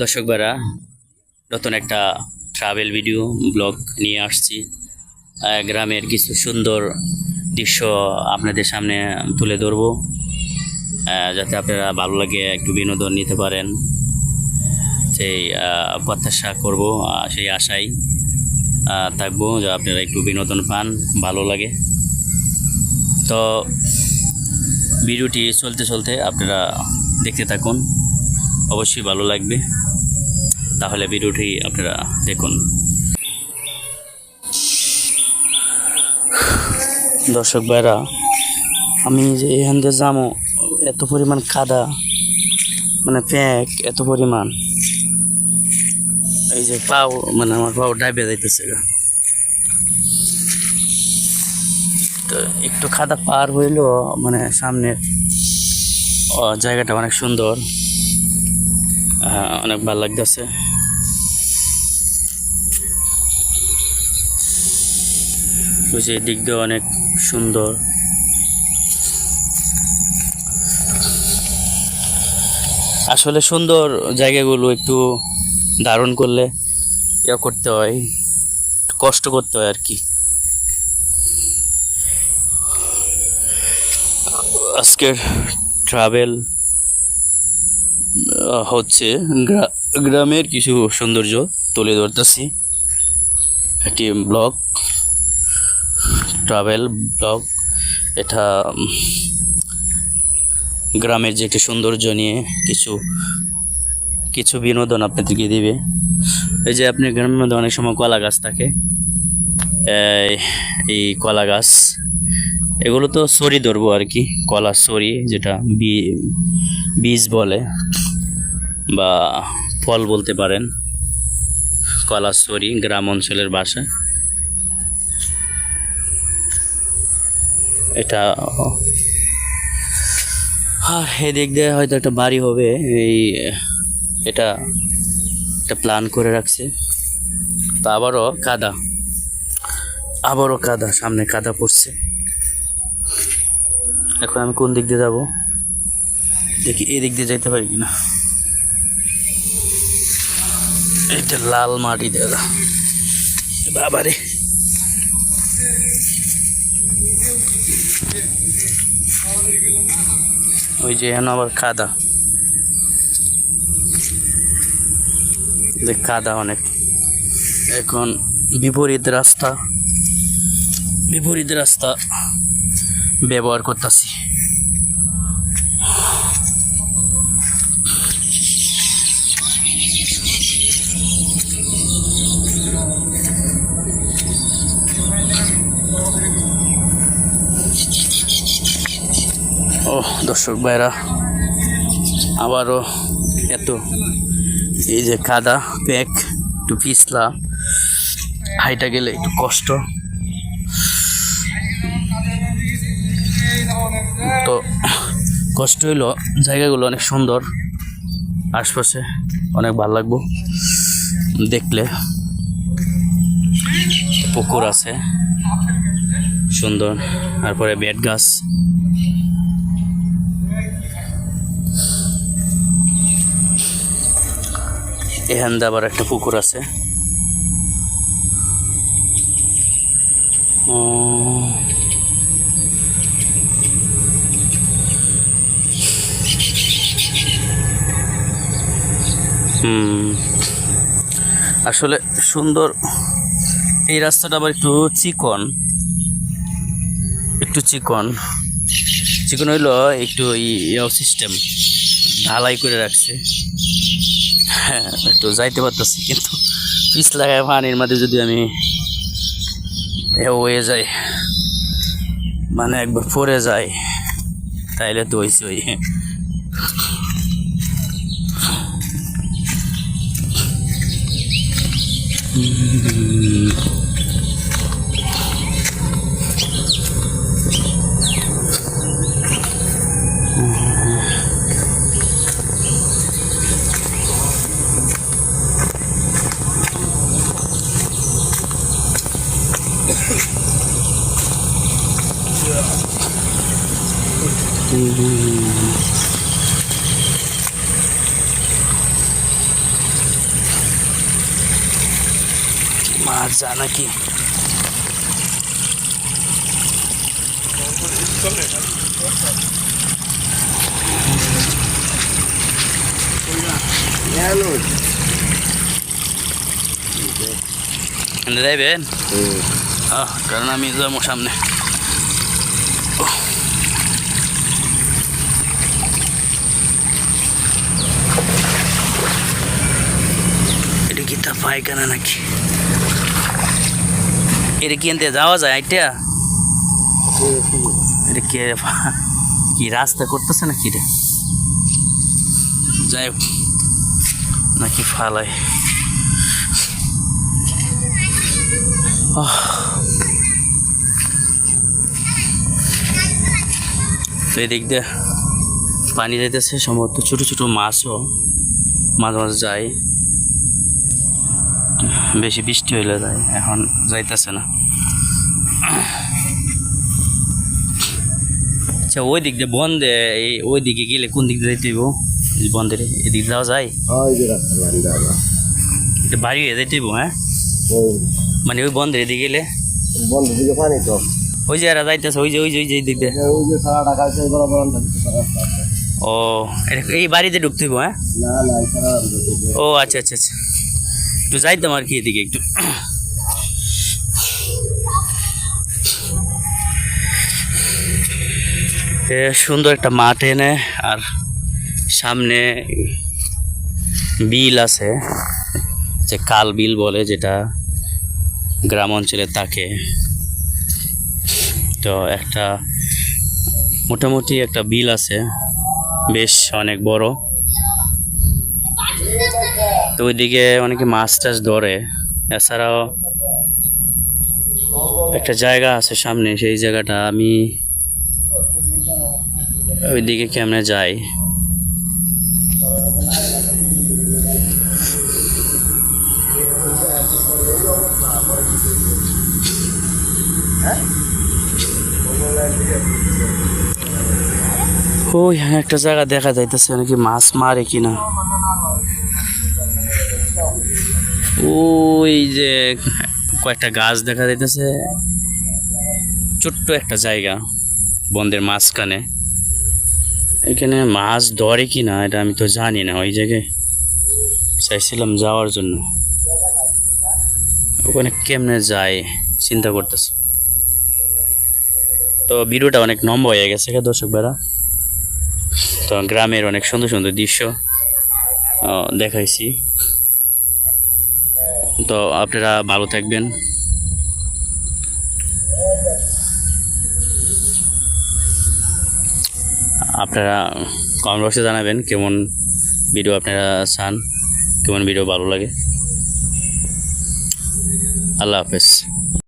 দর্শক বেড়া নতুন একটা ট্রাভেল ভিডিও ব্লগ নিয়ে আসছি। গ্রামের কিছু সুন্দর দৃশ্য আপনাদের সামনে তুলে ধরবো। যাতে আপনারা ভালো লাগে, একটু বিনোদন নিতে পারেন। সেই প্রত্যাশা করব সেই আশাই থাকব, যে আপনারা একটু বিনোদন পান, ভালো লাগে। তো ভিডিওটি চলতে চলতে আপনারা দেখতে থাকুন। অবশ্যই ভালো লাগবে। তাহলে ভিডিওটি আপনারা দেখুন। দর্শক ভাইরা আমি যে এখান দিয়ে যাব এত পরিমাণ কাদা মানে প্যাক এত পরিমাণ। এই যে পাও মানে আমার পাও ডাইবে যাইতেছে। তো একটু খাদা পার হইল মানে সামনে ও, জায়গাটা অনেক সুন্দর। অনেক ভালো লাগতেছে। যে দিক দিয়ে অনেক সুন্দর। আসলে সুন্দর জায়গাগুলো একটু ধারণ করলে ইয়া করতে হয়, কষ্ট করতে হয় আর কি। আজকের ট্রাভেল হচ্ছে গ্রা- গ্রামের কিছু সৌন্দর্য তুলে ধরতেছি। একটি ব্লগ, ট্রাভেল ব্লগ। এটা গ্রামের যে একটি সৌন্দর্য নিয়ে কিছু কিছু বিনোদন আপনাদেরকে দিবে। এই যে আপনি গ্রামের মধ্যে অনেক সময় কলা গাছ থাকে। এই- কলা গাছ, এগুলো তো সরি ধরবো আর কি। কলা সরি, যেটা বীজ বলে। বা ফল বলতে পারেন কলা সরি গ্রাম অঞ্চলের ভাষা এটা, আর এদিক দিয়ে হয়তো একটা বাড়ি হবে, এই, এটা একটা প্ল্যান করে রাখছে। তো আবারও কাদা আবারও কাদা, সামনে কাদা পড়ছে। এখন আমি কোন দিক দিয়ে যাব? দেখি এদিক দিয়ে যাইতে পারি কিনা। এটা লাল মাটি দাদা। বাবারে। ওই যে এখন আবার কাদা। দেখ কাদা অনেক। এখন বিপরীত রাস্তা বিপরীত রাস্তা ব্যবহার করতেছি। ও, দর্শক ভাইরা, আবারও এত এই যে কাদা প্যাক একটু পিছলা। হাইটা গেলে একটু কষ্ট। তো কষ্ট হইল, জায়গাগুলো অনেক সুন্দর। আশপাশে অনেক ভালো লাগবো। দেখলে পুকুর আছে, সুন্দর। তারপরে বেড গাছ এখান দিয়ে আবার একটা পুকুর আছে। আসলে সুন্দর এই রাস্তাটা আবার একটু চিকন। একটু চিকন। চিকন হইল একটু ইয়ে সিস্টেম ঢালাই করে রাখছে। হ্যাঁ তো যাইতে পারতেছি, কিন্তু পিস লাগায় পানির মাঝে যদি আমি হয়ে যাই মানে একবার পরে যাই, তাইলে তো হয়েছে ওই Mm-hmm. যা নাকি। আহ, কারণ আমি যাব সামনে। এটা কি তা পায়খানা নাকি? এটা কি এনতে যাওয়া যায় আইটা এটা কে কি রাস্তা করতেছে নাকি রে যাই নাকি ফালায়। তো এদিক দিয়ে পানি যাইতেছে, সম্ভবত ছোট ছোট মাছও মাঝে মাঝে যায়। বেশি বৃষ্টি হইলে যায় এখন যাইতেছে না। আচ্ছা ওই দিক দিয়ে বন্ধে এই ওই দিকে গেলে কোন দিক দিয়ে যাইতে হইব? এই বন্ধের এদিক যাওয়া যায়? ওই যে রাস্তা বাড়ি এটা বাড়ি হয়ে যাইতে হইব হ্যাঁ? মানে ওই বন্ধের এদিকে গেলে? বন্ধ দিকে পানি তো। ওই যে এরা যাইতেছে ওই যে ওই যে ওই যে দিক দিয়ে। ও এই বাড়িতে ঢুকতে হইব হ্যাঁ? ও আচ্ছা আচ্ছা আচ্ছা। একটু যাইতাম আর কি এদিকে একটু। সুন্দর একটা মাঠ এনে, আর সামনে বিল আছে, যে কাল বিল বলে, যেটা গ্রাম অঞ্চলে থাকে। তো একটা, মোটামুটি একটা বিল আছে, বেশ অনেক বড়। তো ওইদিকে অনেকে মাছ টাছ ধরে। এছাড়াও একটা জায়গা আছে সামনে, সেই জায়গাটা আমি ওইদিকে কেমনে যাই। ওই একটা জায়গা দেখা যাইতেছে নাকি মাছ মারে কিনা। ওই যে কয়েকটা গাছ দেখা যাইতেছে। ছোট্ট একটা জায়গা বন্ধের মাঝখানে। এখানে মাছ ধরে কি না এটা আমি তো জানি না ওই জায়গায় চাইছিলাম যাওয়ার জন্য। ওখানে কেমনে যায় চিন্তা করতেছি। তো ভিডিওটা অনেক নম্বর হয়ে গেছে দর্শক বেড়া তো গ্রামের অনেক সুন্দর সুন্দর দৃশ্য দেখাইছি। তো আপনারা ভালো থাকবেন। আপনারা কমেন্ট বক্সে জানাবেন কেমন ভিডিও আপনারা চান, কেমন ভিডিও ভালো লাগে। আল্লাহ হাফেজ।